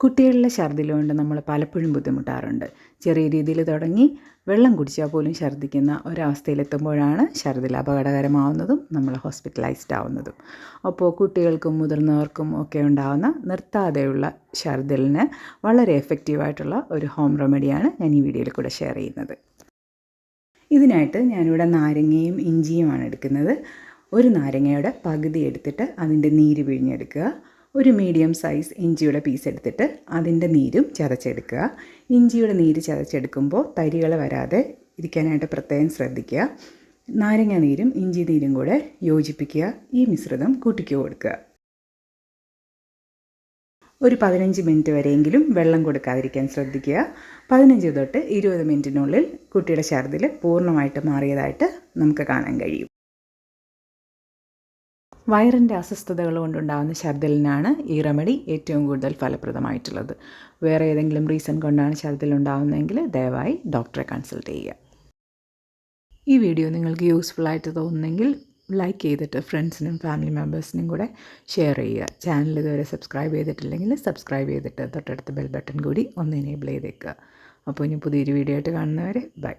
കുട്ടികളിലെ ഛർദിൽ കൊണ്ട് നമ്മൾ പലപ്പോഴും ബുദ്ധിമുട്ടാറുണ്ട്. ചെറിയ രീതിയിൽ തുടങ്ങി വെള്ളം കുടിച്ചാൽ പോലും ഛർദ്ദിക്കുന്ന ഒരവസ്ഥയിലെത്തുമ്പോഴാണ് ഛർദിൽ അപകടകരമാവുന്നതും നമ്മൾ ഹോസ്പിറ്റലൈസ്ഡ് ആവുന്നതും. അപ്പോൾ കുട്ടികൾക്കും മുതിർന്നവർക്കും ഒക്കെ ഉണ്ടാകുന്ന നിർത്താതെയുള്ള ഛർദിലിന് വളരെ എഫക്റ്റീവായിട്ടുള്ള ഒരു ഹോം റെമഡിയാണ് ഞാൻ ഈ വീഡിയോയിൽ കൂടെ ഷെയർ ചെയ്യുന്നത്. ഇതിനായിട്ട് ഞാനിവിടെ നാരങ്ങയും ഇഞ്ചിയുമാണ് എടുക്കുന്നത്. ഒരു നാരങ്ങയുടെ പകുതി എടുത്തിട്ട് അതിന്റെ നീര് പിഴിഞ്ഞെടുക്കുക. ഒരു മീഡിയം സൈസ് ഇഞ്ചിയുടെ പീസ് എടുത്തിട്ട് അതിന്റെ നീരും ചതച്ചെടുക്കുക. ഇഞ്ചിയുടെ നീര് ചതച്ചെടുക്കുമ്പോൾ തരികൾ വരാതെ ഇരിക്കാനായിട്ട് പ്രത്യേകം ശ്രദ്ധിക്കുക. നാരങ്ങ നീരും ഇഞ്ചി നീരും കൂടെ യോജിപ്പിക്കുക. ഈ മിശ്രിതം കൂട്ടിക്ക് കൊടുക്കുക. ഒരു പതിനഞ്ച് മിനിറ്റ് വരെയെങ്കിലും വെള്ളം കൊടുക്കാതിരിക്കാൻ ശ്രദ്ധിക്കുക. പതിനഞ്ച് തൊട്ട് ഇരുപത് മിനിറ്റിനുള്ളിൽ കുട്ടിയുടെ ഛർദിൽ പൂർണമായിട്ട് മാറിയതായിട്ട് നമുക്ക് കാണാൻ കഴിയും. വയറിന്റെ അസ്വസ്ഥതകൾ കൊണ്ടുണ്ടാകുന്ന ഛർദ്ദലിനാണ് ഈ റെമഡി ഏറ്റവും കൂടുതൽ ഫലപ്രദമായിട്ടുള്ളത്. വേറെ ഏതെങ്കിലും റീസൺ കൊണ്ടാണ് ഛർദ്ദൽ ഉണ്ടാകുന്നതെങ്കിൽ ദയവായി ഡോക്ടറെ കൺസൾട്ട് ചെയ്യുക. ഈ വീഡിയോ നിങ്ങൾക്ക് യൂസ്ഫുൾ ആയിട്ട് തോന്നുന്നെങ്കിൽ ലൈക്ക് ചെയ്തിട്ട് ഫ്രണ്ട്സിനും ഫാമിലി മെമ്പേഴ്സിനും കൂടെ ഷെയർ ചെയ്യുക. ചാനൽ ഇതുവരെ സബ്സ്ക്രൈബ് ചെയ്തിട്ടില്ലെങ്കിൽ സബ്സ്ക്രൈബ് ചെയ്തിട്ട് തൊട്ടടുത്ത ബെൽ ബട്ടൺ കൂടി ഒന്ന് എനേബിൾ ചെയ്തേക്കുക. അപ്പോൾ ഇനി പുതിയൊരു വീഡിയോ ആയിട്ട് കാണുന്നവരെ ബൈ